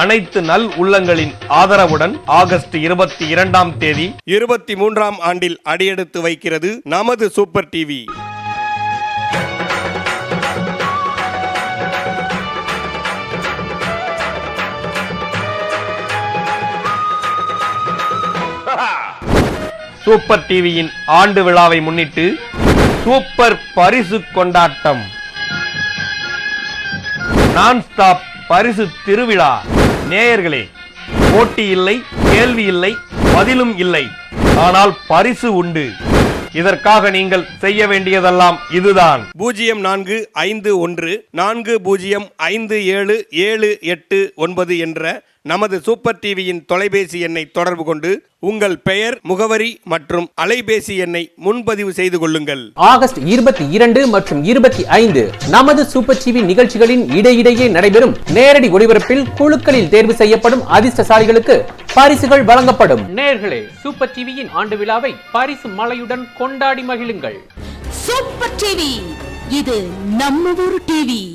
அனைத்து நல் உள்ளங்களின் ஆதரவுடன் ஆகஸ்ட் இருபத்தி இரண்டாம் தேதி இருபத்தி மூன்றாம் ஆண்டில் அடியெடுத்து வைக்கிறது நமது சூப்பர் டிவி சூப்பர் டிவியின் ஆண்டு விழாவை முன்னிட்டு சூப்பர் பரிசு கொண்டாட்டம். நான் ஸ்டாப் பரிசு திருவிழா. நேயர்களே போட்டி இல்லை கேள்வி இல்லை பதிலும் இல்லை. ஆனால் பரிசு உண்டு. இதற்காக நீங்கள் செய்ய வேண்டியதெல்லாம் இதுதான். பூஜ்ஜியம் நான்கு ஐந்து ஒன்று நான்கு பூஜ்ஜியம் ஐந்து ஏழு ஏழு எட்டு ஒன்பது என்ற நமது சூப்பர் டிவியின் தொலைபேசி எண்ணை தொடர்பு கொண்டு உங்கள் பெயர் முகவரி மற்றும் அலைபேசி எண்ணை முன்பதிவு செய்து கொள்ளுங்கள். ஆகஸ்ட் இருபத்தி இரண்டு மற்றும் இருபத்தி ஐந்து நமது சூப்பர் டிவி நிகழ்ச்சிகளின் இடையிடையே நடைபெறும் நேரடி ஒளிபரப்பில் குழுக்களில் தேர்வு செய்யப்படும் அதிர்ஷ்டசாலிகளுக்கு பரிசுகள் வழங்கப்படும். நேர்களே சூப்பர் டிவியின் ஆண்டு விழாவை பரிசு மலையுடன் கொண்டாடி மகிழுங்கள். சூப்பர் டிவி இது நம்ம ஊரு டிவி.